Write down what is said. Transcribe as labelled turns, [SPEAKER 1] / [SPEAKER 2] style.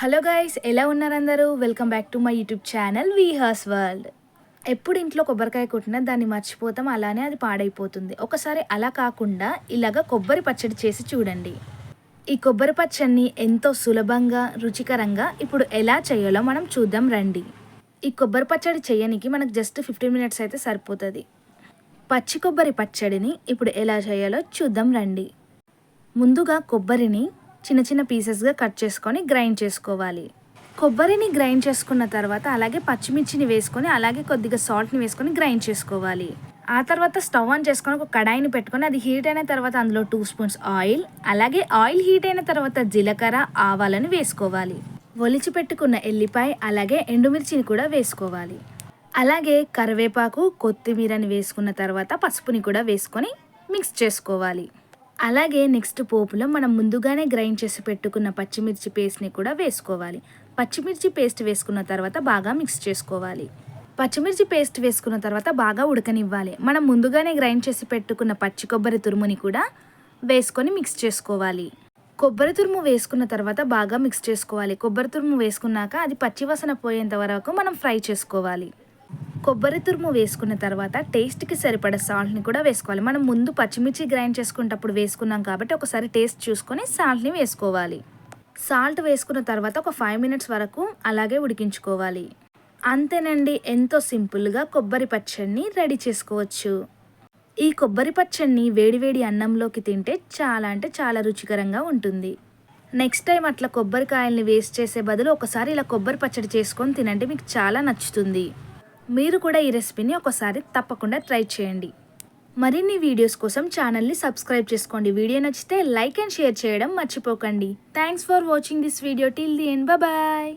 [SPEAKER 1] Hello guys ఎలా ఉన్నారందరూ? Welcome back to my YouTube channel వీహర్స్ world ఎప్పుడు ఇంట్లో కొబ్బరికాయ కొట్టినా దాన్ని మర్చిపోతాం అలానే అది పాడైపోతుంది. ఒకసారి అలా కాకుండా ఇలాగ కొబ్బరి పచ్చడి చేసి చూడండి. ఈ కొబ్బరి పచ్చడిని ఎంతో సులభంగా రుచికరంగా ఇప్పుడు ఎలా చేయాలో మనం చూద్దాం రండి. ఈ కొబ్బరి పచ్చడి చేయనికి మనకు జస్ట్ ఫిఫ్టీన్ మినిట్స్ అయితే సరిపోతుంది. పచ్చి కొబ్బరి పచ్చడిని ఇప్పుడు ఎలా చేయాలో చూద్దాం రండి. ముందుగా కొబ్బరిని చిన్న చిన్న పీసెస్గా కట్ చేసుకొని గ్రైండ్ చేసుకోవాలి. కొబ్బరిని గ్రైండ్ చేసుకున్న తర్వాత అలాగే పచ్చిమిర్చిని వేసుకొని అలాగే కొద్దిగా సాల్ట్ని వేసుకొని గ్రైండ్ చేసుకోవాలి. ఆ తర్వాత స్టవ్ ఆన్ చేసుకొని ఒక కడాయిని పెట్టుకొని అది హీట్ అయిన తర్వాత అందులో టూ స్పూన్స్ ఆయిల్ అలాగే ఆయిల్ హీట్ అయిన తర్వాత జీలకర్ర ఆవాలను వేసుకోవాలి. ఒలిచి పెట్టుకున్న ఎల్లిపాయ అలాగే ఎండుమిర్చిని కూడా వేసుకోవాలి. అలాగే కరివేపాకు కొత్తిమీరని వేసుకున్న తర్వాత పసుపుని కూడా వేసుకొని మిక్స్ చేసుకోవాలి. అలాగే నెక్స్ట్ పోపులో మనం ముందుగానే గ్రైండ్ చేసి పెట్టుకున్న పచ్చిమిర్చి పేస్ట్ని కూడా వేసుకోవాలి. పచ్చిమిర్చి పేస్ట్ వేసుకున్న తర్వాత బాగా మిక్స్ చేసుకోవాలి. పచ్చిమిర్చి పేస్ట్ వేసుకున్న తర్వాత బాగా ఉడకనివ్వాలి. మనం ముందుగానే గ్రైండ్ చేసి పెట్టుకున్న పచ్చి కొబ్బరి తురుముని కూడా వేసుకొని మిక్స్ చేసుకోవాలి. కొబ్బరి తురుము వేసుకున్న తర్వాత బాగా మిక్స్ చేసుకోవాలి. కొబ్బరి తురుము వేసుకున్నాక అది పచ్చివాసన పోయేంత వరకు మనం ఫ్రై చేసుకోవాలి. కొబ్బరి తురుము వేసుకున్న తర్వాత టేస్ట్కి సరిపడ సాల్ట్ని కూడా వేసుకోవాలి. మనం ముందు పచ్చిమిర్చి గ్రైండ్ చేసుకునేటప్పుడు వేసుకున్నాం కాబట్టి ఒకసారి టేస్ట్ చూసుకొని సాల్ట్ని వేసుకోవాలి. సాల్ట్ వేసుకున్న తర్వాత ఒక ఫైవ్ మినిట్స్ వరకు అలాగే ఉడికించుకోవాలి. అంతేనండి ఎంతో సింపుల్గా కొబ్బరి పచ్చడిని రెడీ చేసుకోవచ్చు. ఈ కొబ్బరి పచ్చడిని వేడివేడి అన్నంలోకి తింటే చాలా అంటే చాలా రుచికరంగా ఉంటుంది. నెక్స్ట్ టైం అట్లా కొబ్బరికాయల్ని వేస్ట్ చేసే బదులు ఒకసారి ఇలా కొబ్బరి పచ్చడి చేసుకొని తినండి మీకు చాలా నచ్చుతుంది. మీరు కూడా ఈ రెసిపీని ఒకసారి తప్పకుండా ట్రై చేయండి. మరిన్ని వీడియోస్ కోసం ఛానల్ని సబ్స్క్రైబ్ చేసుకోండి. వీడియో నచ్చితే లైక్ అండ్ షేర్ చేయడం మర్చిపోకండి. Thanks for watching this video till the end bye